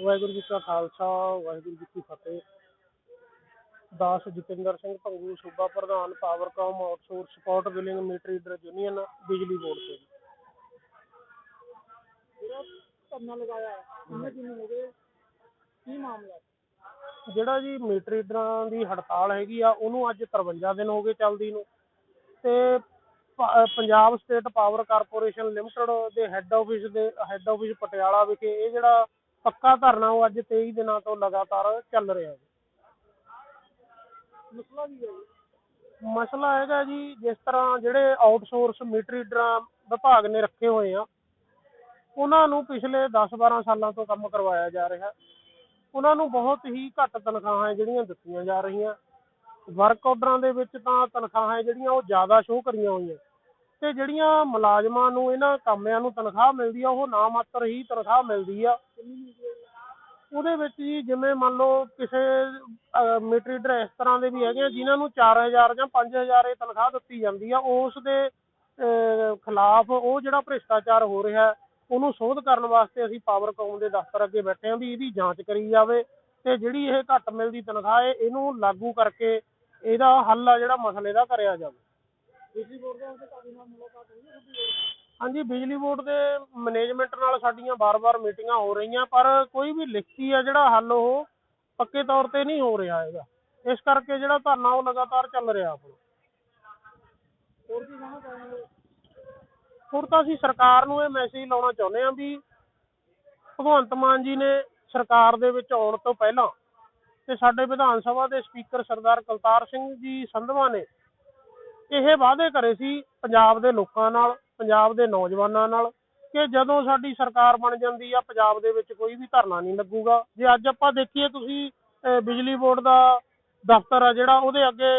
ਵਾਹਿਗੁਰੂ ਜੀ ਕਾ ਖਾਲਸਾ ਵਾਹਿਗੁਰੂ ਜੀ ਕੀ ਫਤਿਹ ਦਾਸ ਜਤਿੰਦਰ ਸਿੰਘ ਭੰਗੂ ਸੂਬਾ ਪ੍ਰਧਾਨ Powercom outsource support billing meter reader union ਬਿਜਲੀ ਬੋਰਡ ਤੋਂ। ਜਿਹੜਾ ਧਰਨਾ ਲਗਾਇਆ ਹੈ ਕਿੰਨੇ ਦਿਨ ਹੋ ਗਏ ਕੀ ਮਾਮਲਾ ਹੈ? ਜਿਹੜਾ ਜੀ ਮੀਟਰ ਰੀਡਰਾਂ ਦੀ ਹੜਤਾਲ ਹੈਗੀ ਆ ਉਹਨੂੰ ਅੱਜ 53 ਦਿਨ ਹੋ ਗਏ ਚੱਲਦੀ ਨੂੰ ਤੇ ਪ- Punjab state power corporation limited ਦੇ ਹੈੱਡ ਆਫਿਸ ਦੇ ਹੈੱਡ ਆਫਿਸ ਪਟਿਆਲਾ ਵਿਖੇ ਇਹ ਜਿਹੜਾ ਪੱਕਾ ਧਰਨਾ ਉਹ ਅੱਜ 23 ਦਿਨਾਂ ਤੋਂ ਲਗਾਤਾਰ ਚੱਲ ਰਿਹਾ ਹੈ ਮਸਲਾ ਕੀ ਹੈ? ਮਸਲਾ ਹੈਗਾ ਜੀ ਜਿਸ ਤਰ੍ਹਾਂ ਜਿਹੜੇ ਆਊਟਸੋਰਸ ਮੀਟਰ ਰੀਡਰਾਂ ਵਿਭਾਗ ਨੇ ਰੱਖੇ ਹੋਏ ਆ ਉਹਨਾਂ ਨੂੰ ਪਿਛਲੇ 10-12 ਸਾਲਾਂ ਤੋਂ ਕੰਮ ਕਰਵਾਇਆ ਜਾ ਰਿਹਾ ਉਹਨਾਂ ਨੂੰ ਬਹੁਤ ਹੀ ਘੱਟ ਤਨਖਾਹਾਂ ਜਿਹੜੀਆਂ ਦਿੱਤੀਆਂ ਜਾ ਰਹੀਆਂ ਵਰਕ ਆਰਡਰਾਂ ਦੇ ਵਿੱਚ ਤਾਂ ਤਨਖਾਹਾਂ ਜਿਹੜੀਆਂ ਉਹ ਜ਼ਿਆਦਾ ਸ਼ੋਅ ਕਰੀਆਂ ਹੋਈਆਂ ਤੇ ਜਿਹੜੀਆਂ ਮੁਲਾਜ਼ਮਾਂ ਨੂੰ ਇਹਨਾਂ ਕਾਮਿਆਂ ਨੂੰ ਤਨਖਾਹ ਮਿਲਦੀ ਆ ਉਹ ਨਾ ਮਾਤਰ ਹੀ ਤਨਖਾਹ ਮਿਲਦੀ ਆ? ਉਹਦੇ ਵਿੱਚ ਜੀ ਜਿਵੇਂ ਮੰਨ ਲਓ ਕਿਸੇ ਮੀਟਰ ਰੀਡਰ ਇਸ ਤਰ੍ਹਾਂ ਦੇ ਵੀ ਹੈਗੇ ਆ, ਜਿਨ੍ਹਾਂ ਨੂੰ 4000 ਜਾਂ 5000 ਇਹ ਤਨਖਾਹ ਦਿੱਤੀ ਜਾਂਦੀ ਆ, ਉਸ ਦੇ ਖਿਲਾਫ ਉਹ ਜਿਹੜਾ ਭ੍ਰਿਸ਼ਟਾਚਾਰ ਹੋ ਰਿਹਾ, ਉਹਨੂੰ ਸੋਧ ਕਰਨ ਵਾਸਤੇ ਅਸੀਂ ਪਾਵਰ ਕੌਮ ਦੇ ਦਫ਼ਤਰ ਅੱਗੇ ਬੈਠੇ ਹਾਂ ਵੀ ਇਹਦੀ ਜਾਂਚ ਕਰੀ ਜਾਵੇ ਤੇ ਜਿਹੜੀ ਇਹ ਘੱਟ ਮਿਲਦੀ ਤਨਖਾਹ ਹੈ, ਇਹਨੂੰ ਲਾਗੂ ਕਰਕੇ ਇਹਦਾ ਹੱਲ ਆ ਜਿਹੜਾ ਮਸਲੇ ਦਾ ਕਰਿਆ ਜਾਵੇ। ਬਿਜਲੀ ਬੋਰਡ ਦਾ ਉਹਦੇ ਨਾਲ ਮੁਲਾਕਾਤ ਹੋਈ ਹੈ ਹਾਂਜੀ, ਬਿਜਲੀ ਬੋਰਡ ਦੇ ਮੈਨੇਜਮੈਂਟ ਨਾਲ ਸਾਡੀਆਂ ਬਾਰ-ਬਾਰ ਮੀਟਿੰਗਾਂ ਹੋ ਰਹੀਆਂ, ਪਰ ਕੋਈ ਵੀ ਲਿਖਤੀ ਆ ਜਿਹੜਾ ਹੱਲ ਉਹ ਪੱਕੇ ਤੌਰ ਤੇ ਨਹੀਂ ਹੋ ਰਿਹਾ ਹੈਗਾ। ਇਸ ਕਰਕੇ ਜਿਹੜਾ ਧਰਨਾ ਉਹ ਲਗਾਤਾਰ ਚੱਲ ਰਿਹਾ ਆਪਣਾ। ਹੋਰ ਕੀ ਕਹਿਣਾ ਚਾਹੁੰਦੇ ਹੁਣ ਤਾਂ ਅਸੀਂ ਸਰਕਾਰ ਨੂੰ ਇਹ ਮੈਸੇਜ ਲਾਉਣਾ ਚਾਹੁੰਦੇ ਹਾਂ ਵੀ ਭਗਵੰਤ ਮਾਨ ਜੀ ਨੇ ਸਰਕਾਰ ਦੇ ਵਿੱਚ ਆਉਣ ਤੋਂ ਪਹਿਲਾਂ ਤੇ ਸਾਡੇ ਵਿਧਾਨ ਸਭਾ ਦੇ ਸਪੀਕਰ ਸਰਦਾਰ ਕੁਲਤਾਰ ਸਿੰਘ ਜੀ ਸੰਧਵਾ ਨੇ ਇਹ ਵਾਅਦੇ ਕਰੇ ਸੀ ਪੰਜਾਬ ਦੇ ਲੋਕਾਂ ਨਾਲ ਪੰਜਾਬ ਦੇ ਨੌਜਵਾਨਾਂ ਨਾਲ ਕਿ ਜਦੋਂ ਸਾਡੀ ਸਰਕਾਰ ਬਣ ਜਾਂਦੀ ਆ, ਪੰਜਾਬ ਦੇ ਵਿੱਚ ਕੋਈ ਵੀ ਧਰਨਾ ਨਹੀਂ ਲੱਗੂਗਾ। ਜੇ ਅੱਜ ਆਪਾਂ ਦੇਖੀਏ ਤੁਸੀਂ ਬਿਜਲੀ ਬੋਰਡ ਦਾ ਦਫ਼ਤਰ ਆ ਜਿਹੜਾ, ਉਹਦੇ ਅੱਗੇ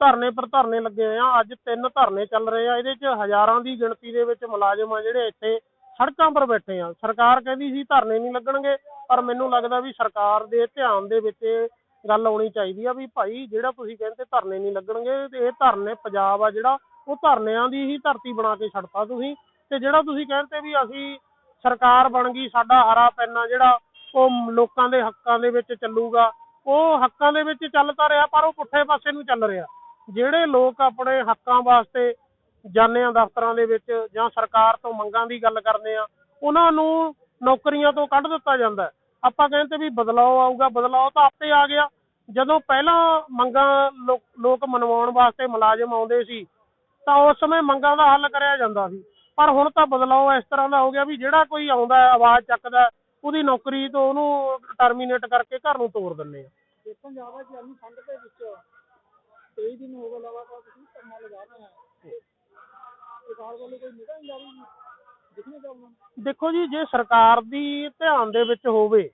ਧਰਨੇ ਪਰ ਧਰਨੇ ਲੱਗੇ ਹੋਏ ਆ। ਅੱਜ ਤਿੰਨ ਧਰਨੇ ਚੱਲ ਰਹੇ ਆ। ਇਹਦੇ 'ਚ ਹਜ਼ਾਰਾਂ ਦੀ ਗਿਣਤੀ ਦੇ ਵਿੱਚ ਮੁਲਾਜ਼ਮ ਆ ਜਿਹੜੇ ਇੱਥੇ ਸੜਕਾਂ ਪਰ ਬੈਠੇ ਆ। ਸਰਕਾਰ ਕਹਿੰਦੀ ਸੀ ਧਰਨੇ ਨਹੀਂ ਲੱਗਣਗੇ, ਪਰ ਮੈਨੂੰ ਲੱਗਦਾ ਵੀ ਸਰਕਾਰ ਦੇ ਧਿਆਨ ਦੇ ਵਿੱਚ ਇਹ ਗੱਲ ਆਉਣੀ ਚਾਹੀਦੀ ਆ ਵੀ ਭਾਈ ਜਿਹੜਾ ਤੁਸੀਂ ਕਹਿੰਦੇ ਧਰਨੇ ਨਹੀਂ ਲੱਗਣਗੇ ਤੇ ਇਹ ਧਰਨੇ ਪੰਜਾਬ ਆ ਜਿਹੜਾ ਉਹ ਧਰਨਿਆਂ ਦੀ ਹੀ ਧਰਤੀ ਬਣਾ ਕੇ ਛੱਡਤਾ ਤੁਸੀਂ ਤੇ ਜਿਹੜਾ ਤੁਸੀਂ ਕਹਿੰਦੇ ਵੀ ਅਸੀਂ ਸਰਕਾਰ ਬਣ ਗਈ, ਸਾਡਾ ਹਰਾ ਪੈਨਾ ਜਿਹੜਾ ਉਹ ਲੋਕਾਂ ਦੇ ਹੱਕਾਂ ਦੇ ਵਿੱਚ ਚੱਲੂਗਾ, ਉਹ ਹੱਕਾਂ ਦੇ ਵਿੱਚ ਚੱਲ ਤਾਂ ਰਿਹਾ ਪਰ ਉਹ ਪੁੱਠੇ ਪਾਸੇ ਨੂੰ ਚੱਲ ਰਿਹਾ। ਜਿਹੜੇ ਲੋਕ ਆਪਣੇ ਹੱਕਾਂ ਵਾਸਤੇ ਜਾਂਦੇ ਆ ਦਫ਼ਤਰਾਂ ਦੇ ਵਿੱਚ ਜਾਂ ਸਰਕਾਰ ਤੋਂ ਮੰਗਾਂ ਦੀ ਗੱਲ ਕਰਦੇ ਆ, ਉਹਨਾਂ ਨੂੰ ਨੌਕਰੀਆਂ ਤੋਂ ਕੱਢ ਦਿੱਤਾ ਜਾਂਦਾ। ਆਪਾਂ ਕਹਿੰਦੇ ਵੀ ਬਦਲਾਅ ਆਊਗਾ ਬਦਲਾਅ ਤਾਂ ਆਪੇ ਆ ਗਿਆ। ਜਦੋਂ ਪਹਿਲਾਂ ਮੰਗਾਂ ਲੋ- ਲੋਕ ਮਨਵਾਉਣ ਵਾਸਤੇ ਮੁਲਾਜ਼ਮ ਆਉਂਦੇ ਸੀ ਤਾਂ ਉਸ ਸਮੇਂ ਮੰਗਾਂ ਦਾ ਹੱਲ ਕਰਿਆ ਜਾਂਦਾ ਸੀ। ਪਰ ਹੁਣ ਤਾਂ ਬਦਲਾਅ ਇਸ ਤਰ੍ਹਾਂ ਦਾ ਹੋ ਗਿਆ ਵੀ ਜਿਹੜਾ ਕੋਈ ਆਉਂਦਾ ਹੈ, ਆਵਾਜ਼ ਚੱਕਦਾ ਉਹਦੀ ਨੌਕਰੀ ਤੋਂ ਉਹਨੂੰ ਟਰਮੀਨੇਟ ਕਰਕੇ ਘਰ ਨੂੰ ਤੋਰ ਦਿੰਦੇ ਆ। ਦੇਖਣ ਜਾਵਾ ਕਿ ਅੰਨੀ ਠੰਡ ਦੇ ਵਿੱਚ 23 ਦਿਨ ਹੋ ਗਏ ਲਗਾਤਾਰ ਤੁਸੀਂ ਧਰਨਾ ਲਗਾ ਰਹੇ ਹੋ। ਸਰਕਾਰ ਵੱਲੋਂ ਕੋਈ ਨਿਗਾਹ ਨਹੀਂ ਜਾ? ਰਹੀ ਜੀ ਦਿਖਣੇ ਚਾਹੁੰਦਾ ਦੇਖੋ ਜੀ ਜੇ ਸਰਕਾਰ ਦੀ ਧਿਆਨ ਦੇ ਵਿੱਚ ਹੋਵੇ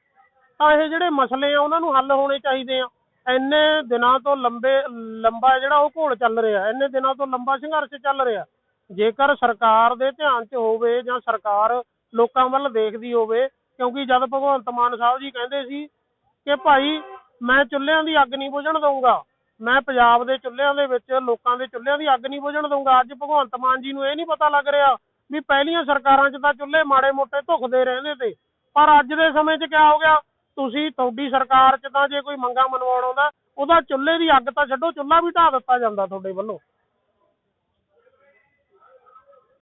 ਤਾਂ ਇਹ ਜਿਹੜੇ ਮਸਲੇ ਆ ਉਹਨਾਂ ਨੂੰ ਹੱਲ ਹੋਣੇ ਚਾਹੀਦੇ ਆ। ਇੰਨੇ ਦਿਨਾਂ ਤੋਂ ਲੰਬੇ, ਲੰਬਾ ਜਿਹੜਾ ਉਹ ਘੋਲ ਚੱਲ ਰਿਹਾ, ਇੰਨੇ ਦਿਨਾਂ ਤੋਂ ਲੰਬਾ ਸੰਘਰਸ਼ ਚੱਲ ਰਿਹਾ। ਜੇਕਰ ਸਰਕਾਰ ਦੇ ਧਿਆਨ 'ਚ ਹੋਵੇ ਜਾਂ ਸਰਕਾਰ ਲੋਕਾਂ ਵੱਲ ਦੇਖਦੀ ਹੋਵੇ, ਕਿਉਂਕਿ ਜਦ ਭਗਵੰਤ ਮਾਨ ਸਾਹਿਬ ਜੀ ਕਹਿੰਦੇ ਸੀ ਕਿ ਭਾਈ, ਮੈਂ ਚੁੱਲ੍ਹਿਆਂ ਦੀ ਅੱਗ ਨਹੀਂ ਬੁਝਣ ਦਊਂਗਾ। ਮੈਂ ਪੰਜਾਬ ਦੇ ਚੁੱਲ੍ਹਿਆਂ ਦੇ ਵਿੱਚ, ਲੋਕਾਂ ਦੇ ਚੁੱਲ੍ਹਿਆਂ ਦੀ ਅੱਗ ਨਹੀਂ ਬੁਝਣ ਦਊਂਗਾ। ਅੱਜ ਭਗਵੰਤ ਮਾਨ ਜੀ ਨੂੰ ਇਹ ਨਹੀਂ ਪਤਾ ਲੱਗ ਰਿਹਾ ਵੀ ਪਹਿਲੀਆਂ ਸਰਕਾਰਾਂ 'ਚ ਤਾਂ ਚੁੱਲ੍ਹੇ ਮਾੜੇ ਮੋਟੇ ਧੁਖਦੇ ਰਹਿੰਦੇ ਤੇ। ਪਰ ਅੱਜ ਦੇ ਸਮੇਂ 'ਚ ਕਿਆ ਹੋ ਗਿਆ? ਤੁਸੀਂ ਤੁਹਾਡੀ ਸਰਕਾਰ 'ਚ ਤਾਂ ਜੇ ਕੋਈ ਮੰਗਾਂ ਮਨਵਾਉਣ ਆਉਂਦਾ, ਉਹਦਾ ਚੁੱਲ੍ਹੇ ਦੀ ਅੱਗ ਤਾਂ ਛੱਡੋ, ਚੁੱਲ੍ਹਾ ਵੀ ਢਾਹ ਦਿੱਤਾ ਜਾਂਦਾ ਤੁਹਾਡੇ ਵੱਲੋਂ।